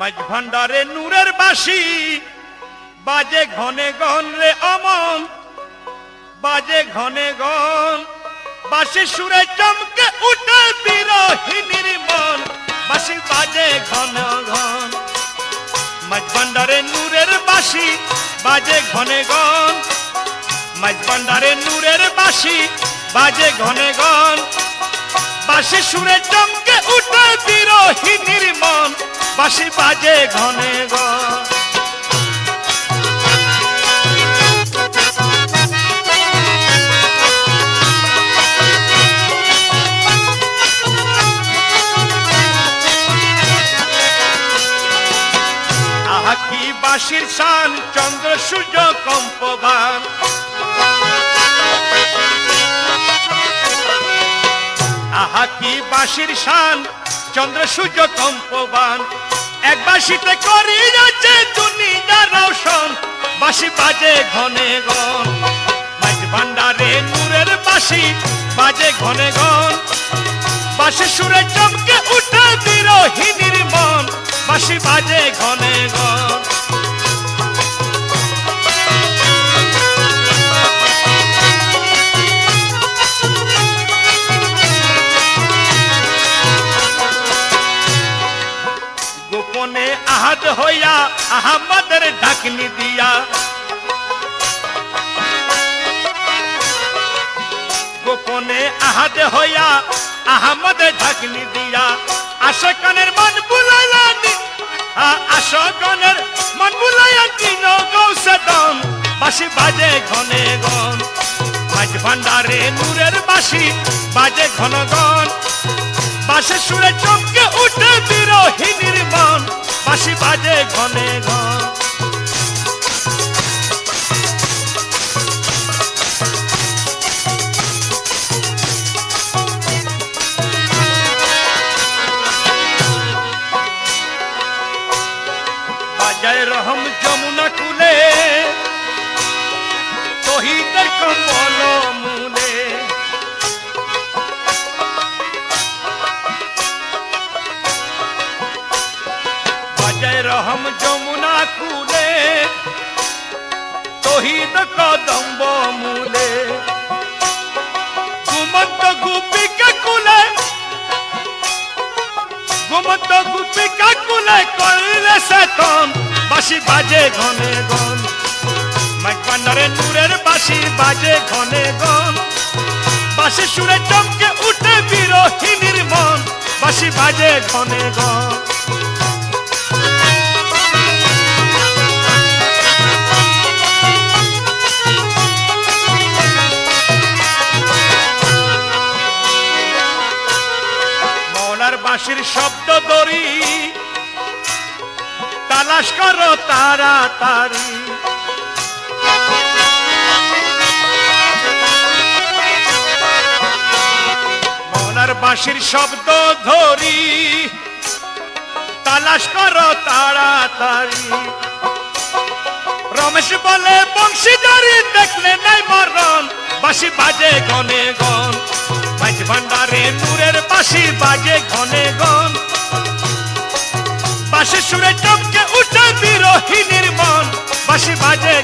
মাঝ ভান্ডারে নূরের বাসি বাজে ঘনে গন রে অমন, বাজে ঘনে গন বাসি সুরে চমকে উঠে বিরোহিনীর মন বাসি বাজে ঘন ঘন। মাঝ ভান্ডারে নূরের বাসি বাজে ঘনে গন মাঝ ভান্ডারে নূরের বাসি বাজে ঘনে গন বাসি সুরে চমকে উঠে কি বাসির শান, চন্দ্র, সূর্য কম্পবান আহা, কি বাসির শান, চন্দ্র, সূর্য কম্পবান এক বাসিতে করি যাচ্ছে দুনিয়া রৌশন বাসি বাজে ঘনে গন মাঝ ভান্ডারে নূরের বাসি বাজে ঘনে গন বাসি সুরে চমকে উঠে বিরোহিনীর মন বাসি বাজে ঘনে গন আহাদ হইয়া আহমদের ডাকনি দিয়া। গোপনে আহাদ হইয়া আহমদের ঢাকনি দিয়া। আশকানের মন বুলাইলা নি আশকনের মন বুলাইয়া কিন গৌসদন বাসি বাজে ঘনে গন মাঝ ভান্ডারে নূরের বাসি বাজে ঘন গন বাসে সুরে চমকে উঠে বিরোহিনীর মন বাসি বাজে ঘনে ঘন। বাজায় রহম যমুনা কুলে শহীদের কম্বল মূলে বাজায় রহম যমুনা কুলে শহীদ কদম্ব মূলে। ঘুমন্ত গুপিকা কুলে, ঘুমন্ত গুপিকা কুলে করলে সেতন বাসি বাজে ঘনে গন। মাইকান্ডারে নূরের বাসি বাজে ঘনে গন। বাসি সুরে চমকে উঠে বিরোহিনীর মন বাসি বাজে ঘনে গন। বাঁশির শব্দ দড়ি তালাশ করো তাড়াতাড়ি। মৌলার বাঁশির শব্দ ধরি। তালাশ করো তাড়াতাড়ি। রমেশ বলে, বংশীদারি দেখলে নাই মরণ। বাঁশি বাজে গনে গন। মাঝ ভান্ডারে নূরের বাঁশি বাজে ঘনে গন পাশে সুরে চমকে উঠে বিরোহিনীর মন বাঁশি বাজে